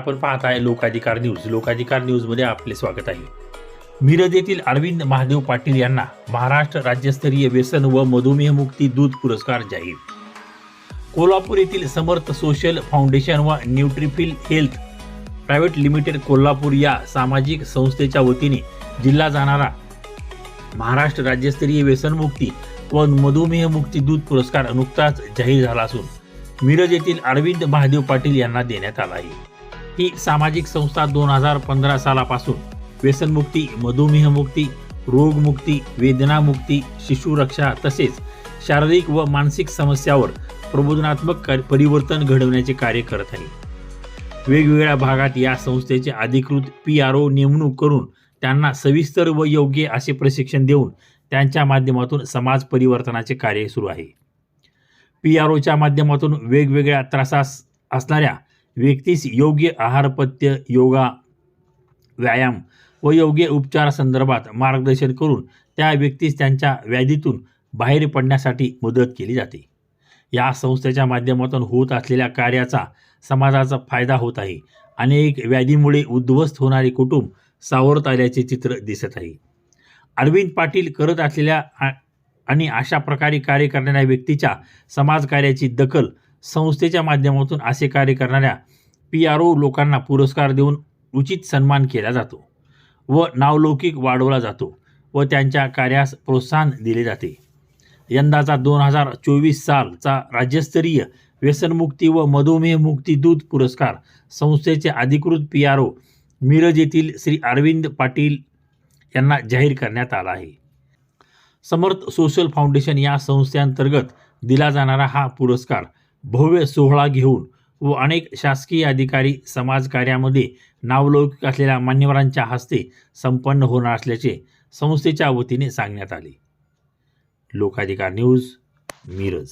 आपण पाहत आहे लोकाधिकार न्यूज. लोकाधिकार न्यूजमध्ये आपले स्वागत आहे. मिरज येथील अरविंद महादेव पाटील यांना महाराष्ट्र राज्यस्तरीय व्यसन व मधुमेह मुक्ती दूध पुरस्कार जाहीर. कोल्हापूर येथील समर्थ सोशल फाउंडेशन व Nutrifil health private limited Kolhapur या सामाजिक संस्थेच्या वतीने जिल्हा जाणारा महाराष्ट्र राज्यस्तरीय व्यसनमुक्ती व मधुमेह मुक्ती दूध पुरस्कार नुकताच जाहीर झाला असून मिरज येथील अरविंद महादेव पाटील यांना देण्यात आला आहे. ही सामाजिक संस्था दोन हजार पंधरा सालापासून व्यसनमुक्ती मधुमेहमुक्ती रोगमुक्ती वेदनामुक्ती शिशुरक्षा तसेच शारीरिक व मानसिक समस्यावर प्रबोधनात्मक परिवर्तन घडवण्याचे कार्य करत आहे. वेगवेगळ्या भागात या संस्थेचे अधिकृत पी आर ओ नेमणूक करून त्यांना सविस्तर व योग्य असे प्रशिक्षण देऊन त्यांच्या माध्यमातून समाज परिवर्तनाचे कार्य सुरू आहे. पी आर ओच्या माध्यमातून वेगवेगळ्या त्रासास असणाऱ्या व्यक्तीस योग्य आहारपथ्य योगा व्यायाम व योग्य उपचारासंदर्भात मार्गदर्शन करून त्या व्यक्तीस त्यांच्या व्याधीतून बाहेर पडण्यासाठी मदत केली जाते. या संस्थेच्या माध्यमातून होत असलेल्या कार्याचा समाजाचा फायदा होत आहे. अनेक व्याधीमुळे उद्ध्वस्त होणारे कुटुंब सावरत आल्याचे चित्र दिसत आहे. अरविंद पाटील करत असलेल्या आ- आणि अशा प्रकारे कार्य करणाऱ्या व्यक्तीच्या समाजकार्याची दखल संस्थेच्या माध्यमातून असे कार्य करणाऱ्या पी आर ओ लोकांना पुरस्कार देऊन उचित सन्मान केला जातो व नावलौकिक वाढवला जातो व त्यांच्या कार्यास प्रोत्साहन दिले जाते. यंदाचा दोन हजार चोवीस सालचा राज्यस्तरीय व्यसनमुक्ती व मधुमेहमुक्ती दूत पुरस्कार संस्थेचे अधिकृत पी आर ओ मिरज येथील श्री अरविंद पाटील यांना जाहीर करण्यात आला आहे. समर्थ सोशल फाउंडेशन या संस्थेअंतर्गत दिला जाणारा हा पुरस्कार भव्य सोहळा घेऊन व अनेक शासकीय अधिकारी समाजकार्यामध्ये नावलौकिक असलेल्या मान्यवरांच्या हस्ते संपन्न होणार असल्याचे संस्थेच्या वतीने सांगण्यात आले. लोकाधिकार न्यूज मिरज.